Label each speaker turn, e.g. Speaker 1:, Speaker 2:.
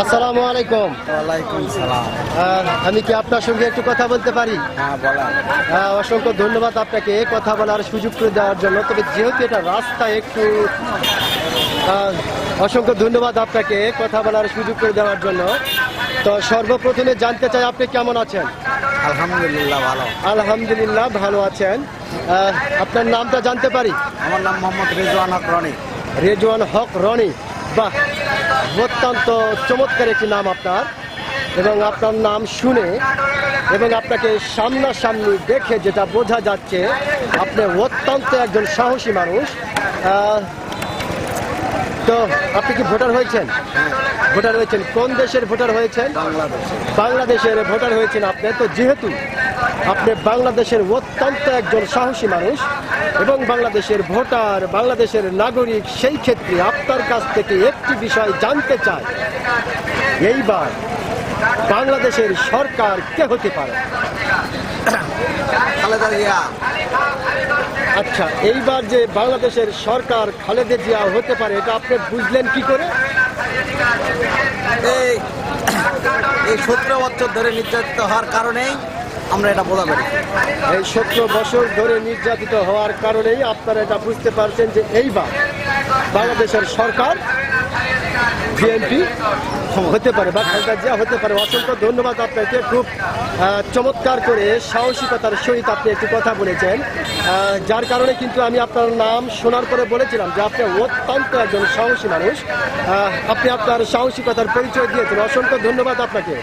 Speaker 1: আসসালামু আলাইকুম।
Speaker 2: ওয়ালাইকুম সালাম।
Speaker 1: আমি কি আপনার সঙ্গে একটু কথা বলতে পারি?
Speaker 2: হ্যাঁ বলেন।
Speaker 1: আহ, অসংখ্য ধন্যবাদ আপনাকে কথা বলার সুযোগ করে দেওয়ার জন্য। তবে যেহেতু এটা রাস্তা একটু অসংখ্য ধন্যবাদ আপনাকে কথা বলার সুযোগ করে দেওয়ার জন্য। তো সর্বপ্রথমে জানতে চাই আপনি কেমন আছেন?
Speaker 2: আলহামদুলিল্লাহ ভালো।
Speaker 1: আলহামদুলিল্লাহ ভালো আছেন। আপনার নামটা জানতে পারি?
Speaker 2: আমার নাম মোহাম্মদ রেজওয়ান হক রনি।
Speaker 1: রেজওয়ান হক রনি। বাহ অত্যন্ত চমৎকার একটি নাম আপনার। এবং আপনার নাম শুনে এবং আপনাকে সামনাসামনি দেখে যেটা বোঝা যাচ্ছে আপনি অত্যন্ত একজন সাহসী মানুষ। তো আপনি কি ভোটার হয়েছেন? ভোটার হয়েছেন কোন দেশের ভোটার হয়েছেন?
Speaker 2: বাংলাদেশ
Speaker 1: বাংলাদেশের ভোটার হয়েছেন আপনি। তো যেহেতু আপনি বাংলাদেশের অত্যন্ত একজন সাহসী মানুষ এবং বাংলাদেশের ভোটার, বাংলাদেশের নাগরিক, সেই ক্ষেত্রে আপনার কাছ থেকে একটি বিষয় জানতে চাই। এইবার বাংলাদেশের সরকার কে হতে পারে?
Speaker 2: খালেদা জিয়া
Speaker 1: আচ্ছা এইবার যে বাংলাদেশের সরকার খালেদে জিয়া হতে পারে এটা আপনি বুঝলেন কি করে?
Speaker 2: এই এই সতেরো বছর ধরে নির্যাতিত হওয়ার কারণেই আমরা এটা বোঝা পারি
Speaker 1: এই সতেরো বছর ধরে নির্যাতিত হওয়ার কারণেই আপনারা এটা বুঝতে পারছেন যে এইবার বাংলাদেশের সরকার বিএনপি হতে পারে বা খালেদা জিয়া হতে পারে। অসংখ্য ধন্যবাদ আপনাকে। খুব চমৎকার করে সাহসিকতার সহিত আপনি একটি কথা বলেছেন। যার কারণে কিন্তু আমি আপনার নাম শোনার পরে বলেছিলাম যে আপনি অত্যন্ত একজন সাহসী মানুষ। আপনি আপনার সাহসিকতার পরিচয় দিয়েছেন। অসংখ্য ধন্যবাদ আপনাকে।